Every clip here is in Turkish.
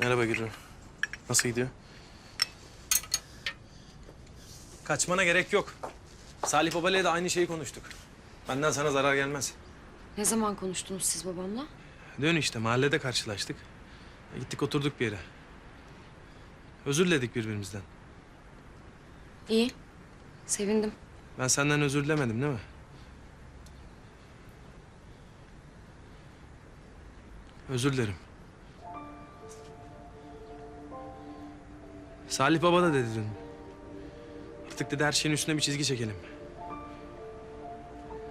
Merhaba Gürü. Nasıl gidiyor? Kaçmana gerek yok. Salih Baba'yla da aynı şeyi konuştuk. Benden sana zarar gelmez. Ne zaman konuştunuz siz babamla? Dön işte mahallede karşılaştık. Gittik oturduk bir yere. Özür diledik birbirimizden. İyi. Sevindim. Ben senden özür dilemedim değil mi? Özür dilerim. Salih Baba da dedi dün. Artık dedi her şeyin üstüne bir çizgi çekelim.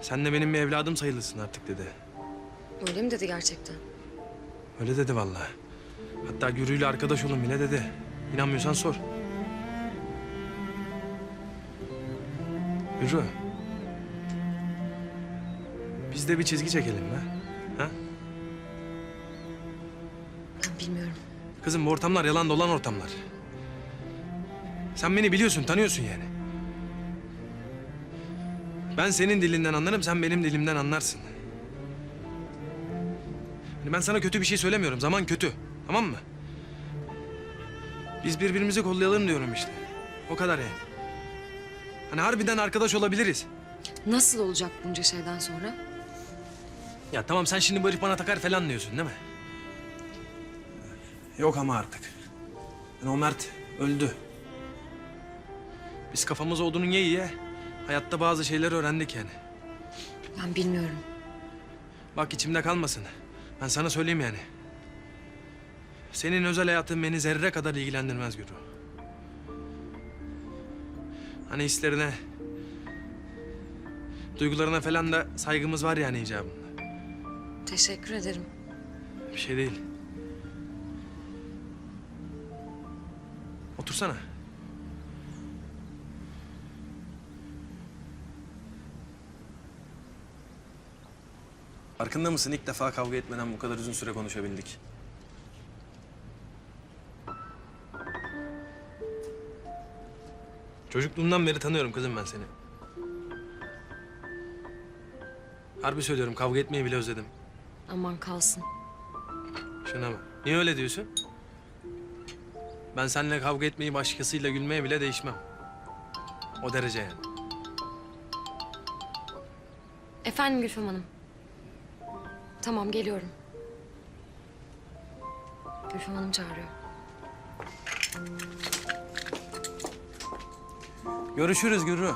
Sen de benim bir evladım sayılırsın artık dedi. Öyle mi dedi gerçekten? Öyle dedi vallahi. Hatta Gürü'yle arkadaş olun bile dedi. İnanmıyorsan sor. Gürü. Biz de bir çizgi çekelim be. Ha? Ben bilmiyorum. Kızım bu ortamlar yalan dolan ortamlar. Sen beni biliyorsun, tanıyorsun yani. Ben senin dilinden anlarım, sen benim dilimden anlarsın. Hani ben sana kötü bir şey söylemiyorum. Zaman kötü. Tamam mı? Biz birbirimizi kollayalım diyorum işte. O kadar yani. Hani harbiden arkadaş olabiliriz. Nasıl olacak bunca şeyden sonra? Ya tamam sen şimdi bu herif bana takar falan diyorsun değil mi? Yok ama artık. Yani o Mert öldü. Biz kafamız odunun ye ye hayatta bazı şeyler öğrendik yani. Ben bilmiyorum. Bak içimde kalmasın. Ben sana söyleyeyim yani. Senin özel hayatın beni zerre kadar ilgilendirmez Gürü. Hani hislerine, duygularına falan da saygımız var yani icabında. Teşekkür ederim. Bir şey değil. Otursana. Farkında mısın? İlk defa kavga etmeden bu kadar uzun süre konuşabildik. Çocukluğumdan beri tanıyorum kızım ben seni. Harbi söylüyorum kavga etmeyi bile özledim. Aman kalsın. Şuna bak. Niye öyle diyorsun? Ben seninle kavga etmeyi başkasıyla gülmeye bile değişmem. O derece yani. Efendim Gülfem Hanım. Tamam geliyorum. Gülfem Hanım çağırıyor. Görüşürüz Gürü.